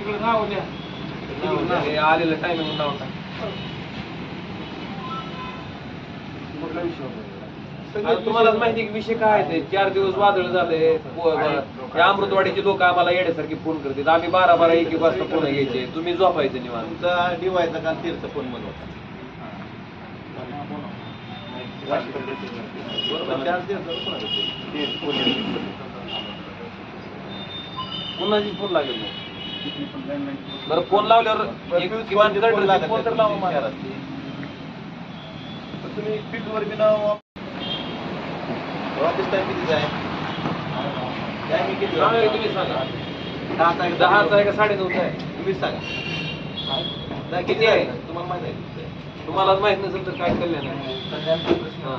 तिकडे नाव द्या. हे आलेलं टायमिंग नाव टाक. कुठला विषय होता? तुम्हालाच माहिती आहे की विषय काय आहे ते? चार दिवस वादळ झाले पो- ब- अमृतवाडीचे लोक आम्हाला येण्यासारखे फोन करतात. आम्ही बारा बारा एक एक वाजता फोन घ्यायचे. तुम्ही झोपायचं निवांत. तुमचा डिवायचा का तीर्थ फोन म्हणून होता? पुन्हाची फोन लागेल. बरं फोन लावल्यावर एक किमान दर लागत फोन तर लावा तुमची मला. तर तुम्ही फील्डवर बी नाव ऑफिस टाइम किती आहे टायमिंग किती सांगा की वाजता? तुम्ही सांगा दहाचा आहे का दहाचा आहे का साडेनऊचा आहे तुम्हीच सांगा नाही, किती आहे? तुम्हाला माहिती आहे किती आहे? तुम्हाला माहीत नसेल तर काय कल्याण आहे हा.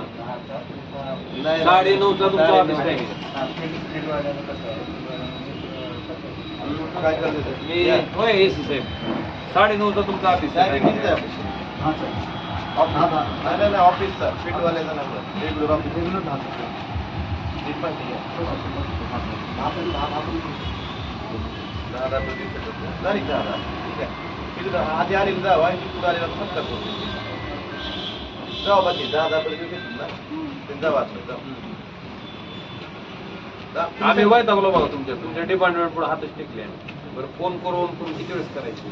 नाही, साडे नऊचा तुमचा ऑफिस. टाइम आहे काय करते मी होय एसी साहेब. साडे नऊचा तुमचा ऑफिस टायमिंग किती आहे? ऑफिस नाही नाही नाही ऑफिसचा फील्डवाल्याचा नाही रेग्युलर ऑफिस दहा दहा प्रति सेकंद. झाली का दहा? ठीक आहे. किती दहा? आधी आलेलं जावं आणि पुढे आलेला सत्तर करू. जाऊ बाकी दहा दहा प्रति सेकंद ना ते जाऊ जाऊ. आम्ही वैतागलो बघा तुमच्या तुमच्या डिपार्टमेंट पुढे हातच टेकले बरं फोन करून करून किती वेळेस करायचे?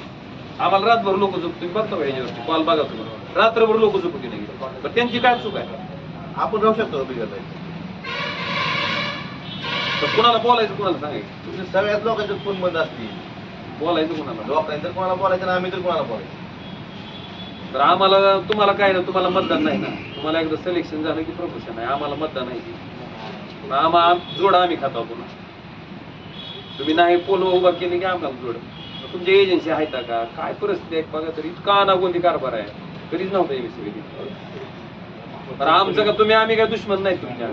आम्हाला रातभर लोक झोप तुम्ही बघता याच्यावरती कॉल बघा तुम्ही. रात्रभर लोक झोपू की नाही? पण त्यांची काय चूक आहे? आपण राहू शकतो तर कुणाला बोलायचं कुणाला सांगायचं? तुमच्या सगळ्याच लोकांचे फोन बंद असतील. बोलायचं कुणाला? लोकांनी तर कोणाला बोलायचं ना आम्ही तर कोणाला बोलायचं. तर आम्हाला तुम्हाला काय ना तुम्हाला मतदान नाही ना? तुम्हाला एकदा सिलेक्शन झालं की प्रमोशन आहे. आम्हाला मतदान आहे आम्हा आम- आम्ही खातो पुन्हा तुम्ही नाही पोल उभा केले की आम्हाला जोड. तुमची तुमच्या एजन्सी आहेत का? काय परिस्थिती आहे? बघा तर इतका अनागोंदी कारभार आहे. कधीच नव्हता एमएससी पण आमचं का तुम्ही आम्ही काय दुश्मन नाही तुमच्या.